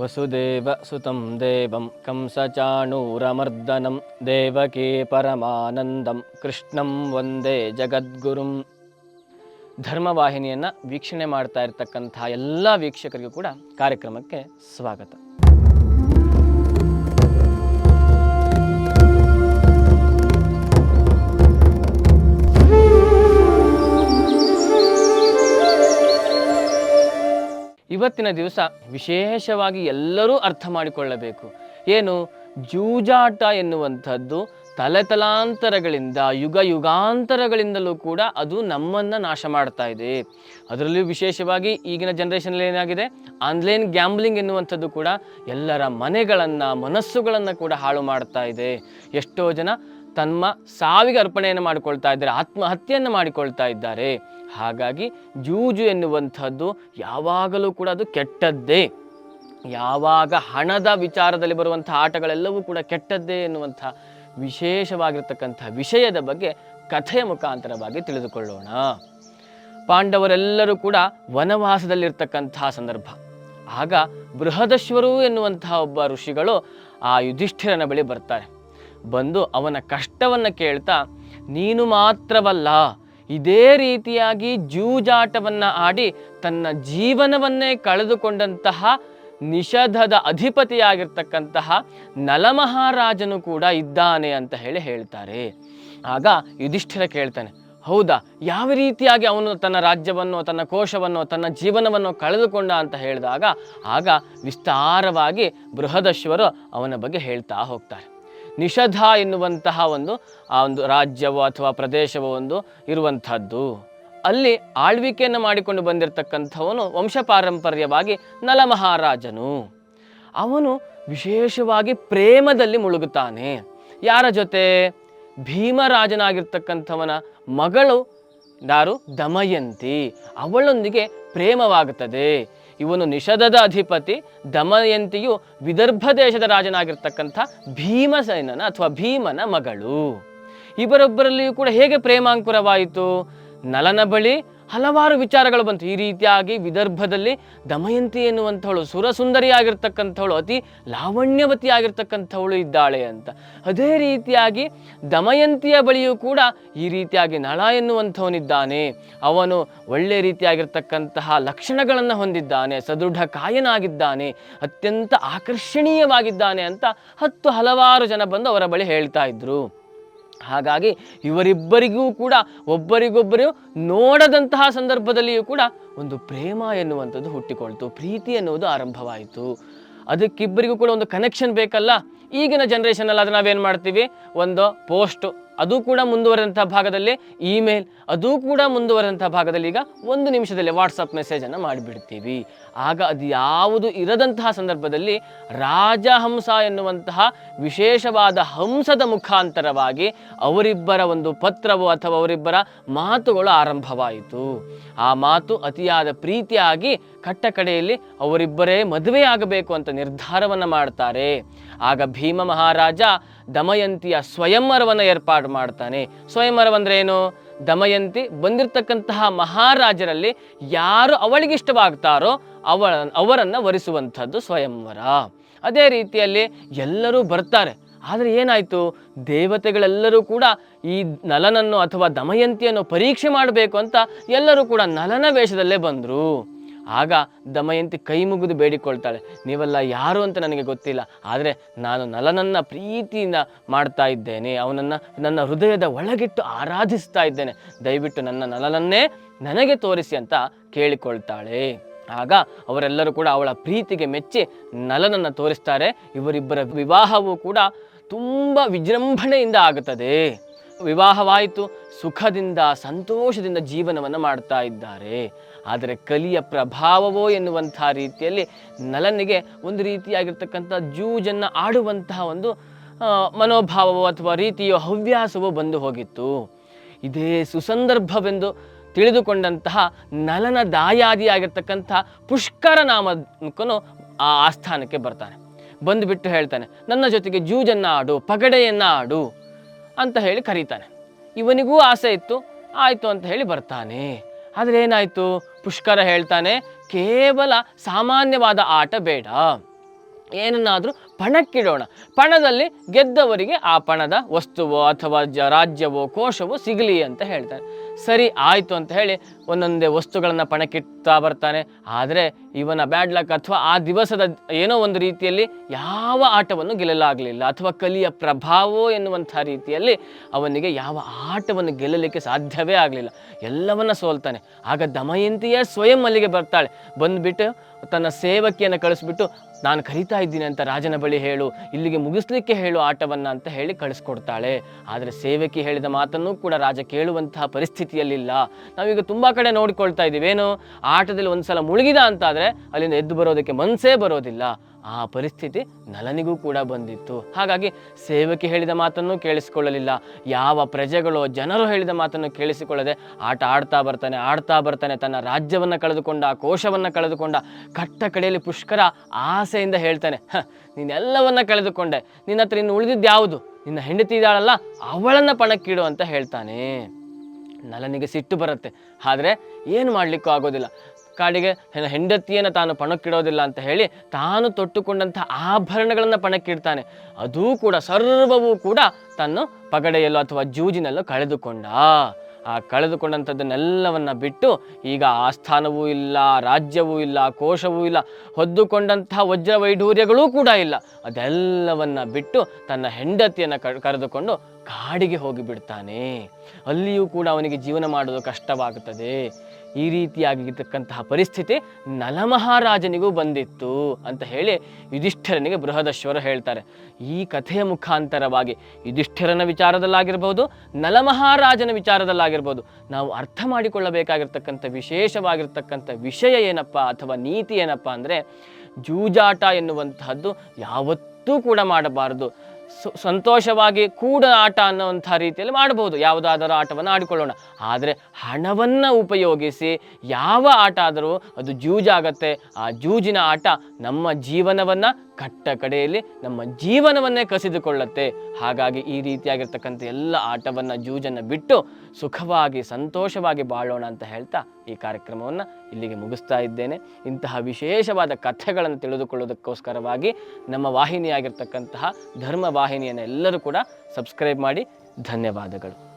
ವಸುದೇವ ಸುತಂ ದೇವಂ ಕಂಸಚಾಣೂರಮರ್ದನಂ ದೇವಕೀ ಪರಮಾನಂದಂ ಕೃಷ್ಣಂ ವಂದೇ ಜಗದ್ಗುರುಂ ಧರ್ಮವಾಹಿನಿಯನ್ನು ವೀಕ್ಷಣೆ ಮಾಡ್ತಾ ಇರತಕ್ಕಂಥ ಎಲ್ಲ ವೀಕ್ಷಕರಿಗೂ ಕೂಡ ಕಾರ್ಯಕ್ರಮಕ್ಕೆ ಸ್ವಾಗತ. ಇವತ್ತಿನ ದಿವಸ ವಿಶೇಷವಾಗಿ ಎಲ್ಲರೂ ಅರ್ಥ ಮಾಡಿಕೊಳ್ಳಬೇಕು. ಏನು? ಜೂಜಾಟ ಎನ್ನುವಂಥದ್ದು ತಲೆತಲಾಂತರಗಳಿಂದ, ಯುಗ ಯುಗಾಂತರಗಳಿಂದಲೂ ಕೂಡ ಅದು ನಮ್ಮನ್ನು ನಾಶ ಮಾಡ್ತಾ ಇದೆ. ಅದರಲ್ಲೂ ವಿಶೇಷವಾಗಿ ಈಗಿನ ಜನ್ರೇಷನಲ್ಲಿ ಏನಾಗಿದೆ? ಆನ್ಲೈನ್ ಗ್ಯಾಂಬ್ಲಿಂಗ್ ಎನ್ನುವಂಥದ್ದು ಕೂಡ ಎಲ್ಲರ ಮನೆಗಳನ್ನು, ಮನಸ್ಸುಗಳನ್ನು ಕೂಡ ಹಾಳು ಮಾಡ್ತಾ ಇದೆ. ಎಷ್ಟೋ ಜನ ತಮ್ಮ ಸಾವಿಗೆ ಅರ್ಪಣೆಯನ್ನು ಮಾಡಿಕೊಳ್ತಾ ಇದ್ದಾರೆ, ಆತ್ಮಹತ್ಯೆಯನ್ನು ಮಾಡಿಕೊಳ್ತಾ ಇದ್ದಾರೆ. ಹಾಗಾಗಿ ಜೂಜು ಎನ್ನುವಂಥದ್ದು ಯಾವಾಗಲೂ ಕೂಡ ಅದು ಕೆಟ್ಟದ್ದೇ. ಯಾವಾಗ ಹಣದ ವಿಚಾರದಲ್ಲಿ ಬರುವಂಥ ಆಟಗಳೆಲ್ಲವೂ ಕೂಡ ಕೆಟ್ಟದ್ದೇ ಎನ್ನುವಂಥ ವಿಶೇಷವಾಗಿರ್ತಕ್ಕಂಥ ವಿಷಯದ ಬಗ್ಗೆ ಕಥೆಯ ಮುಖಾಂತರವಾಗಿ ತಿಳಿದುಕೊಳ್ಳೋಣ. ಪಾಂಡವರೆಲ್ಲರೂ ಕೂಡ ವನವಾಸದಲ್ಲಿರ್ತಕ್ಕಂಥ ಸಂದರ್ಭ. ಆಗ ಬೃಹದಶ್ವರು ಎನ್ನುವಂತಹ ಒಬ್ಬ ಋಷಿಗಳು ಆ ಯುಧಿಷ್ಠಿರನ ಬಳಿ ಬರ್ತಾರೆ. ಬಂದು ಅವನ ಕಷ್ಟವನ್ನು ಕೇಳ್ತಾ, ನೀನು ಮಾತ್ರವಲ್ಲ ಇದೇ ರೀತಿಯಾಗಿ ಜೂಜಾಟವನ್ನು ಆಡಿ ತನ್ನ ಜೀವನವನ್ನೇ ಕಳೆದುಕೊಂಡಂತಹ ನಿಷಧದ ಅಧಿಪತಿಯಾಗಿರ್ತಕ್ಕಂತಹ ನಲಮಹಾರಾಜನು ಕೂಡ ಇದ್ದಾನೆ ಅಂತ ಹೇಳಿ ಹೇಳ್ತಾರೆ. ಆಗ ಯುಧಿಷ್ಠಿರ ಕೇಳ್ತಾನೆ, ಹೌದಾ, ಯಾವ ರೀತಿಯಾಗಿ ಅವನು ತನ್ನ ರಾಜ್ಯವನ್ನು, ತನ್ನ ಕೋಶವನ್ನು, ತನ್ನ ಜೀವನವನ್ನು ಕಳೆದುಕೊಂಡ ಅಂತ ಹೇಳಿದಾಗ, ಆಗ ವಿಸ್ತಾರವಾಗಿ ಬೃಹದಶ್ವರು ಅವನ ಬಗ್ಗೆ ಹೇಳ್ತಾ ಹೋಗ್ತಾರೆ. ನಿಷಧ ಎನ್ನುವಂತಹ ಒಂದು, ಆ ಒಂದು ರಾಜ್ಯವೋ ಅಥವಾ ಪ್ರದೇಶವೋ ಒಂದು ಇರುವಂಥದ್ದು. ಅಲ್ಲಿ ಆಳ್ವಿಕೆಯನ್ನು ಮಾಡಿಕೊಂಡು ಬಂದಿರತಕ್ಕಂಥವನು ವಂಶಪಾರಂಪರ್ಯವಾಗಿ ನಲಮಹಾರಾಜನು. ಅವನು ವಿಶೇಷವಾಗಿ ಪ್ರೇಮದಲ್ಲಿ ಮುಳುಗುತ್ತಾನೆ. ಯಾರ ಜೊತೆ? ಭೀಮರಾಜನಾಗಿರ್ತಕ್ಕಂಥವನ ಮಗಳು, ಯಾರು? ದಮಯಂತಿ. ಅವಳೊಂದಿಗೆ ಪ್ರೇಮವಾಗುತ್ತದೆ. ಇವನು ನಿಷಧದ ಅಧಿಪತಿ, ದಮಯಂತಿಯು ವಿದರ್ಭ ದೇಶದ ರಾಜನಾಗಿರ್ತಕ್ಕಂಥ ಭೀಮಸೇನನ ಅಥವಾ ಭೀಮನ ಮಗಳು. ಇವರೊಬ್ಬರಲ್ಲಿಯೂ ಕೂಡ ಹೇಗೆ ಪ್ರೇಮಾಂಕುರವಾಯಿತು? ನಲನ ಬಳಿ ಹಲವಾರು ವಿಚಾರಗಳು ಬಂತು. ಈ ರೀತಿಯಾಗಿ ವಿದರ್ಭದಲ್ಲಿ ದಮಯಂತಿ ಎನ್ನುವಂಥವಳು, ಸುರಸುಂದರಿಯಾಗಿರ್ತಕ್ಕಂಥವಳು, ಅತಿ ಲಾವಣ್ಯವತಿಯಾಗಿರ್ತಕ್ಕಂಥವಳು ಇದ್ದಾಳೆ ಅಂತ. ಅದೇ ರೀತಿಯಾಗಿ ದಮಯಂತಿಯ ಬಳಿಯೂ ಕೂಡ ಈ ರೀತಿಯಾಗಿ ನಳ ಎನ್ನುವಂಥವನಿದ್ದಾನೆ. ಅವನು ಒಳ್ಳೆ ರೀತಿಯಾಗಿರ್ತಕ್ಕಂತಹ ಲಕ್ಷಣಗಳನ್ನು ಹೊಂದಿದ್ದಾನೆ, ಸದೃಢ ಕಾಯನಾಗಿದ್ದಾನೆ, ಅತ್ಯಂತ ಆಕರ್ಷಣೀಯವಾಗಿದ್ದಾನೆ ಅಂತ ಹತ್ತು ಹಲವಾರು ಜನ ಬಂದು ಅವರ ಬಳಿ ಹೇಳ್ತಾ ಇದ್ರು. ಹಾಗಾಗಿ ಇವರಿಬ್ಬರಿಗೂ ಕೂಡ ಒಬ್ಬರಿಗೊಬ್ಬರು ನೋಡದಂತಹ ಸಂದರ್ಭದಲ್ಲಿಯೂ ಕೂಡ ಒಂದು ಪ್ರೇಮ ಎನ್ನುವಂಥದ್ದು ಹುಟ್ಟಿಕೊಳ್ತು. ಪ್ರೀತಿ ಎನ್ನುವುದು ಆರಂಭವಾಯಿತು. ಅದಕ್ಕಿಬ್ಬರಿಗೂ ಕೂಡ ಒಂದು ಕನೆಕ್ಷನ್ ಬೇಕಲ್ಲ? ಈಗಿನ ಜನ್ರೇಷನಲ್ಲಿ ಅದು ನಾವೇನು ಮಾಡ್ತೀವಿ? ಒಂದು ಪೋಸ್ಟು ಅದು ಕೂಡ ಮುಂದುವರೆದಂಥ ಭಾಗದಲ್ಲಿ ಇಮೇಲ್, ಅದು ಕೂಡ ಮುಂದುವರೆದಂಥ ಭಾಗದಲ್ಲಿ ಈಗ ಒಂದು ನಿಮಿಷದಲ್ಲಿ ವಾಟ್ಸಪ್ ಮೆಸೇಜನ್ನು ಮಾಡಿಬಿಡ್ತೀವಿ. ಆಗ ಅದು ಯಾವುದು ಇರದಂತಹ ಸಂದರ್ಭದಲ್ಲಿ ರಾಜಹಂಸ ಎನ್ನುವಂತಹ ವಿಶೇಷವಾದ ಹಂಸದ ಮುಖಾಂತರವಾಗಿ ಅವರಿಬ್ಬರ ಒಂದು ಪತ್ರವು ಅಥವಾ ಅವರಿಬ್ಬರ ಮಾತುಗಳು ಆರಂಭವಾಯಿತು. ಆ ಮಾತು ಅತಿಯಾದ ಪ್ರೀತಿಯಾಗಿ ಕಟ್ಟ ಕಡೆಯಲ್ಲಿ ಅವರಿಬ್ಬರೇ ಮದುವೆಯಾಗಬೇಕು ಅಂತ ನಿರ್ಧಾರವನ್ನು ಮಾಡ್ತಾರೆ. ಆಗ ಭೀಮ ಮಹಾರಾಜ ದಮಯಂತಿಯ ಸ್ವಯಂವರವನ್ನು ಏರ್ಪಾಡು ಮಾಡ್ತಾನೆ. ಸ್ವಯಂವರವಂದ್ರೆ ಏನು? ದಮಯಂತಿ ಬಂದಿರತಕ್ಕಂತಹ ಮಹಾರಾಜರಲ್ಲಿ ಯಾರು ಅವಳಿಗಿಷ್ಟವಾಗ್ತಾರೋ ಅವಳ, ಅವರನ್ನು ವರಿಸುವಂಥದ್ದು ಸ್ವಯಂವರ. ಅದೇ ರೀತಿಯಲ್ಲಿ ಎಲ್ಲರೂ ಬರ್ತಾರೆ. ಆದರೆ ಏನಾಯಿತು? ದೇವತೆಗಳೆಲ್ಲರೂ ಕೂಡ ಈ ನಲನನ್ನು ಅಥವಾ ದಮಯಂತಿಯನ್ನು ಪರೀಕ್ಷೆ ಮಾಡಬೇಕು ಅಂತ ಎಲ್ಲರೂ ಕೂಡ ನಲನ ವೇಷದಲ್ಲೇ ಬಂದರು. ಆಗ ದಮಯಂತಿ ಕೈ ಮುಗಿದು ಬೇಡಿಕೊಳ್ತಾಳೆ. ನೀವೆಲ್ಲ ಯಾರು ಅಂತ ನನಗೆ ಗೊತ್ತಿಲ್ಲ. ಆದರೆ ನಾನು ನಲನನ್ನ ಪ್ರೀತಿಯಿಂದ ಮಾಡ್ತಾ ಇದ್ದೇನೆ. ಅವನನ್ನು ನನ್ನ ಹೃದಯದ ಒಳಗಿಟ್ಟು ಆರಾಧಿಸ್ತಾ ಇದ್ದೇನೆ. ದಯವಿಟ್ಟು ನನ್ನ ನಲನನ್ನೇ ನನಗೆ ತೋರಿಸಿ ಅಂತ ಕೇಳಿಕೊಳ್ತಾಳೆ. ಆಗ ಅವರೆಲ್ಲರೂ ಕೂಡ ಅವಳ ಪ್ರೀತಿಗೆ ಮೆಚ್ಚಿ ನಲನನ್ನು ತೋರಿಸ್ತಾರೆ. ಇವರಿಬ್ಬರ ವಿವಾಹವೂ ಕೂಡ ತುಂಬ ವಿಜೃಂಭಣೆಯಿಂದ ಆಗುತ್ತದೆ. ವಿವಾಹವಾಯಿತು, ಸುಖದಿಂದ, ಸಂತೋಷದಿಂದ ಜೀವನವನ್ನು ಮಾಡ್ತಾ ಇದ್ದಾರೆ. ಆದರೆ ಕಲಿಯ ಪ್ರಭಾವವೋ ಎನ್ನುವಂಥ ರೀತಿಯಲ್ಲಿ ನಲನಿಗೆ ಒಂದು ರೀತಿಯಾಗಿರ್ತಕ್ಕಂಥ ಜೂಜನ್ನು ಆಡುವಂತಹ ಒಂದು ಮನೋಭಾವವೋ ಅಥವಾ ರೀತಿಯೋ ಹವ್ಯಾಸವೋ ಬಂದು ಹೋಗಿತ್ತು. ಇದೇ ಸುಸಂದರ್ಭವೆಂದು ತಿಳಿದುಕೊಂಡಂತಹ ನಲನ ದಾಯಾದಿಯಾಗಿರ್ತಕ್ಕಂಥ ಪುಷ್ಕರ ನಾಮಕನು ಆ ಆಸ್ಥಾನಕ್ಕೆ ಬರ್ತಾನೆ. ಬಂದುಬಿಟ್ಟು ಹೇಳ್ತಾನೆ, ನನ್ನ ಜೊತೆಗೆ ಜೂಜನ್ನು ಆಡು, ಪಗಡೆಯನ್ನು ಆಡು ಅಂತ ಹೇಳಿ ಕರೀತಾನೆ. ಇವನಿಗೂ ಆಸೆ ಇತ್ತು, ಆಯಿತು ಅಂತ ಹೇಳಿ ಬರ್ತಾನೆ. ಆದರೆ ಏನಾಯಿತು? ಪುಷ್ಕರ ಹೇಳ್ತಾನೆ ಕೇವಲ ಸಾಮಾನ್ಯವಾದ ಆಟ ಬೇಡ. ಏನನ್ನಾದರೂ ಪಣಕ್ಕಿಡೋಣ. ಪಣದಲ್ಲಿ ಗೆದ್ದವರಿಗೆ ಆ ಪಣದ ವಸ್ತುವೋ ಅಥವಾ ಜ ರಾಜ್ಯವೋ ಕೋಶವೋ ಸಿಗಲಿ ಅಂತ ಹೇಳ್ತಾರೆ. ಸರಿ, ಆಯಿತು ಅಂತ ಹೇಳಿ ಒಂದೊಂದೇ ವಸ್ತುಗಳನ್ನು ಪಣಕ್ಕಿಡ್ತಾ ಬರ್ತಾನೆ. ಆದರೆ ಇವನ ಬ್ಯಾಡ್ ಲಕ್ ಅಥವಾ ಆ ದಿವಸದ ಏನೋ ಒಂದು ರೀತಿಯಲ್ಲಿ ಯಾವ ಆಟವನ್ನು ಗೆಲ್ಲಲಾಗಲಿಲ್ಲ ಅಥವಾ ಕಲಿಯ ಪ್ರಭಾವೋ ಎನ್ನುವಂಥ ರೀತಿಯಲ್ಲಿ ಅವನಿಗೆ ಯಾವ ಆಟವನ್ನು ಗೆಲ್ಲಲಿಕ್ಕೆ ಸಾಧ್ಯವೇ ಆಗಲಿಲ್ಲ. ಎಲ್ಲವನ್ನ ಸೋಲ್ತಾನೆ. ಆಗ ದಮಯಂತಿಯೇ ಸ್ವಯಂ ಅಲ್ಲಿಗೆ ಬರ್ತಾಳೆ. ಬಂದುಬಿಟ್ಟು ತನ್ನ ಸೇವಕಿಯನ್ನು ಕಳಿಸ್ಬಿಟ್ಟು, ನಾನು ಕರಿತಾ ಇದ್ದೀನಿ ಅಂತ ರಾಜನ ಬಳಿ ಹೇಳು, ಇಲ್ಲಿಗೆ ಮುಗಿಸ್ಲಿಕ್ಕೆ ಹೇಳು ಆಟವನ್ನು ಅಂತ ಹೇಳಿ ಕಳಿಸ್ಕೊಡ್ತಾಳೆ. ಆದರೆ ಸೇವಕಿ ಹೇಳಿದ ಮಾತನ್ನು ಕೂಡ ರಾಜ ಕೇಳುವಂತಹ ಪರಿಸ್ಥಿತಿಯಲ್ಲಿಲ್ಲ. ನಾವೀಗ ತುಂಬ ಕಡೆ ನೋಡಿಕೊಳ್ತಾ ಇದ್ದೀವಿ. ಏನು? ಆಟದಲ್ಲಿ ಒಂದು ಸಲ ಮುಳುಗಿದ ಅಂತಾದರೆ ಅಲ್ಲಿಂದ ಎದ್ದು ಬರೋದಕ್ಕೆ ಮನಸ್ಸೇ ಬರೋದಿಲ್ಲ. ಆ ಪರಿಸ್ಥಿತಿ ನಲನಿಗೂ ಕೂಡ ಬಂದಿತ್ತು. ಹಾಗಾಗಿ ಸೇವಕಿ ಹೇಳಿದ ಮಾತನ್ನು ಕೇಳಿಸಿಕೊಳ್ಳಲಿಲ್ಲ. ಯಾವ ಪ್ರಜೆಗಳು ಜನರು ಹೇಳಿದ ಮಾತನ್ನು ಕೇಳಿಸಿಕೊಳ್ಳದೆ ಆಟ ಆಡ್ತಾ ಬರ್ತಾನೆ ಆಡ್ತಾ ಬರ್ತಾನೆ ತನ್ನ ರಾಜ್ಯವನ್ನು ಕಳೆದುಕೊಂಡ ಕೋಶವನ್ನು ಕಳೆದುಕೊಂಡ ಕಟ್ಟ ಕಡೆಯಲ್ಲಿ ಪುಷ್ಕರ ಆಸೆಯಿಂದ ಹೇಳ್ತಾನೆ "ಹ, ನೀನೆಲ್ಲವನ್ನ ಕಳೆದುಕೊಂಡೆ. ನಿನ್ನ ಹತ್ರ ಇನ್ನು ಉಳಿದಿದ್ದು ಯಾವುದು? ನಿನ್ನ ಹೆಂಡತಿ ಇದ್ದಾಳಲ್ಲ ಅವಳನ್ನು ಪಣಕ್ಕಿಡು ಅಂತ ಹೇಳ್ತಾನೆ. ನಲನಿಗೆ ಸಿಟ್ಟು ಬರುತ್ತೆ. ಆದರೆ ಏನು ಮಾಡಲಿಕ್ಕೂ ಆಗೋದಿಲ್ಲ. ಕಾಡಿಗೆ ಹೆಂಡತಿಯನ್ನು ತಾನು ಪಣಕ್ಕಿಡೋದಿಲ್ಲ ಅಂತ ಹೇಳಿ ತಾನು ತೊಟ್ಟುಕೊಂಡಂಥ ಆಭರಣಗಳನ್ನು ಪಣಕ್ಕಿಡ್ತಾನೆ. ಅದೂ ಕೂಡ ಸರ್ವವೂ ಕೂಡ ತನ್ನ ಪಗಡೆಯಲ್ಲೋ ಅಥವಾ ಜೂಜಿನಲ್ಲೋ ಕಳೆದುಕೊಂಡ. ಆ ಕಳೆದುಕೊಂಡಂಥದ್ದನ್ನೆಲ್ಲವನ್ನ ಬಿಟ್ಟು ಈಗ ಆಸ್ಥಾನವೂ ಇಲ್ಲ, ರಾಜ್ಯವೂ ಇಲ್ಲ, ಕೋಶವೂ ಇಲ್ಲ ಹೊದ್ದುಕೊಂಡಂತಹ ವಜ್ರ ವೈಢೂರ್ಯಗಳೂ ಕೂಡ ಇಲ್ಲ. ಅದೆಲ್ಲವನ್ನ ಬಿಟ್ಟು ತನ್ನ ಹೆಂಡತಿಯನ್ನು ಕರೆದುಕೊಂಡು ಕಾಡಿಗೆ ಹೋಗಿಬಿಡ್ತಾನೆ. ಅಲ್ಲಿಯೂ ಕೂಡ ಅವನಿಗೆ ಜೀವನ ಮಾಡೋದು ಕಷ್ಟವಾಗುತ್ತದೆ ಈ ರೀತಿಯಾಗಿರ್ತಕ್ಕಂತಹ ಪರಿಸ್ಥಿತಿ ನಲಮಹಾರಾಜನಿಗೂ ಬಂದಿತ್ತು ಅಂತ ಹೇಳಿ ಯುಧಿಷ್ಠಿರನಿಗೆ ಬೃಹದಶ್ವರ ಹೇಳ್ತಾರೆ. ಈ ಕಥೆಯ ಮುಖಾಂತರವಾಗಿ ಯುಧಿಷ್ಠಿರನ ವಿಚಾರದಲ್ಲಾಗಿರ್ಬೋದು, ನಲಮಹಾರಾಜನ ವಿಚಾರದಲ್ಲಾಗಿರ್ಬೋದು, ನಾವು ಅರ್ಥ ಮಾಡಿಕೊಳ್ಳಬೇಕಾಗಿರ್ತಕ್ಕಂಥ ವಿಶೇಷವಾಗಿರ್ತಕ್ಕಂಥ ವಿಷಯ ಏನಪ್ಪ ಅಥವಾ ನೀತಿ ಏನಪ್ಪ ಅಂದರೆ ಜೂಜಾಟ ಎನ್ನುವಂತಹದ್ದು ಯಾವತ್ತೂ ಕೂಡ ಮಾಡಬಾರದು. ಸಂತೋಷವಾಗಿ ಕೂಡ ಆಟ ಅನ್ನುವಂಥ ರೀತಿಯಲ್ಲಿ ಮಾಡಬಹುದು ಯಾವುದಾದರೂ ಆಟವನ್ನು ಆಡಿಕೊಳ್ಳೋಣ. ಆದರೆ ಹಣವನ್ನು ಉಪಯೋಗಿಸಿ ಯಾವ ಆಟ ಆದರೂ ಅದು ಜೂಜಾಗತ್ತೆ. ಆ ಜೂಜಿನ ಆಟ ನಮ್ಮ ಜೀವನವನ್ನು ಕಟ್ಟ ಕಡೆಯಲ್ಲಿ ನಮ್ಮ ಜೀವನವನ್ನೇ ಕಸಿದುಕೊಳ್ಳುತ್ತೆ. ಹಾಗಾಗಿ ಈ ರೀತಿಯಾಗಿರ್ತಕ್ಕಂಥ ಎಲ್ಲ ಆಟವನ್ನು, ಜೂಜನ್ನು ಬಿಟ್ಟು ಸುಖವಾಗಿ, ಸಂತೋಷವಾಗಿ ಬಾಳೋಣ ಅಂತ ಹೇಳ್ತಾ ಈ ಕಾರ್ಯಕ್ರಮವನ್ನು ಇಲ್ಲಿಗೆ ಮುಗಿಸ್ತಾ ಇದ್ದೇನೆ. ಇಂತಹ ವಿಶೇಷವಾದ ಕಥೆಗಳನ್ನು ತಿಳಿದುಕೊಳ್ಳೋದಕ್ಕೋಸ್ಕರವಾಗಿ ನಮ್ಮ ವಾಹಿನಿಯಾಗಿರ್ತಕ್ಕಂತಹ ಧರ್ಮ ವಾಹಿನಿಯನ್ನು ಎಲ್ಲರೂ ಕೂಡ ಸಬ್ಸ್ಕ್ರೈಬ್ ಮಾಡಿ. ಧನ್ಯವಾದಗಳು.